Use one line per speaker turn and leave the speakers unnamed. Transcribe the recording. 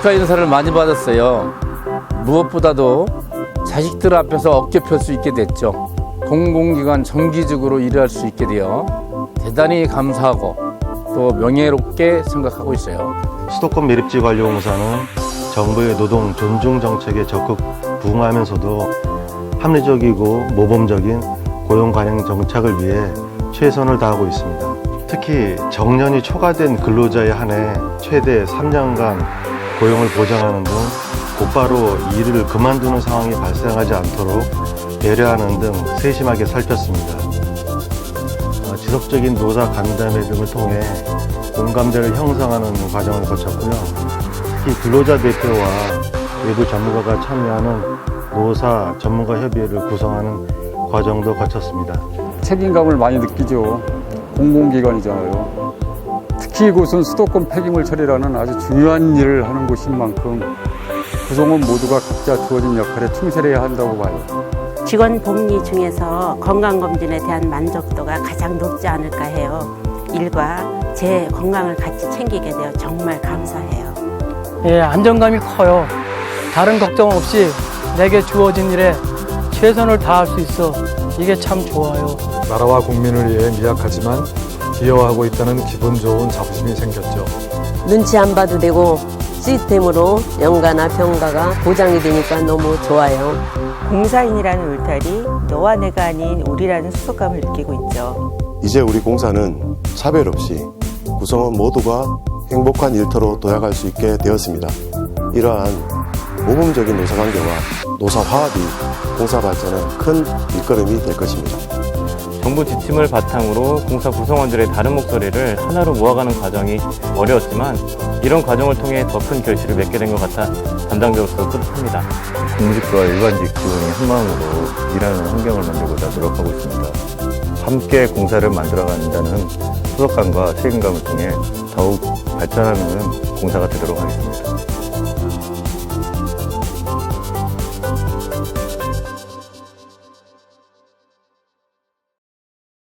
축하 인사를 많이 받았어요. 무엇보다도 자식들 앞에서 어깨 펼 수 있게 됐죠. 공공기관 정기적으로 일할 수 있게 되어 대단히 감사하고 또 명예롭게 생각하고 있어요.
수도권 매립지 관료 공사는 정부의 노동 존중 정책에 적극 부응하면서도 합리적이고 모범적인 고용 관행 정착을 위해 최선을 다하고 있습니다. 특히 정년이 초과된 근로자에 한해 최대 3년간 고용을 보장하는 등 곧바로 일을 그만두는 상황이 발생하지 않도록 배려하는 등 세심하게 살폈습니다. 어, 지속적인 노사 간담회 등을 통해 공감대를 형성하는 과정을 거쳤고요. 특히 근로자 대표와 외부 전문가가 참여하는 노사 전문가 협의회를 구성하는 과정도 거쳤습니다.
책임감을 많이 느끼죠. 공공기관이잖아요. 특히 이곳은 수도권 폐기물 처리라는 아주 중요한 일을 하는 곳인 만큼 구성원 모두가 각자 주어진 역할에 충실해야 한다고 봐요.
직원 복리 중에서 건강검진에 대한 만족도가 가장 높지 않을까 해요. 일과 제 건강을 같이 챙기게 되어 정말 감사해요.
예, 안정감이 커요. 다른 걱정 없이 내게 주어진 일에 최선을 다할 수 있어 이게 참 좋아요.
나라와 국민을 위해 미약하지만 기여하고 있다는 기분 좋은 자부심이 생겼죠.
눈치 안 봐도 되고 시스템으로 연가나 평가가 보장이 되니까 너무 좋아요.
공사인이라는 울타리, 너와 내가 아닌 우리라는 소속감을 느끼고 있죠.
이제 우리 공사는 차별 없이 구성원 모두가 행복한 일터로 도약할 수 있게 되었습니다. 이러한 모범적인 노사 관계와 노사 화합이 공사 발전에 큰 일걸음이 될 것입니다.
정부 지침을 바탕으로 공사 구성원들의 다른 목소리를 하나로 모아가는 과정이 어려웠지만 이런 과정을 통해 더 큰 결실을 맺게 된 것 같아 담당자로서 뿌듯합니다.
공직과 일반직 직원이 한 마음으로 일하는 환경을 만들고자 노력하고 있습니다. 함께 공사를 만들어간다는 소속감과 책임감을 통해 더욱 발전하는 공사가 되도록 하겠습니다.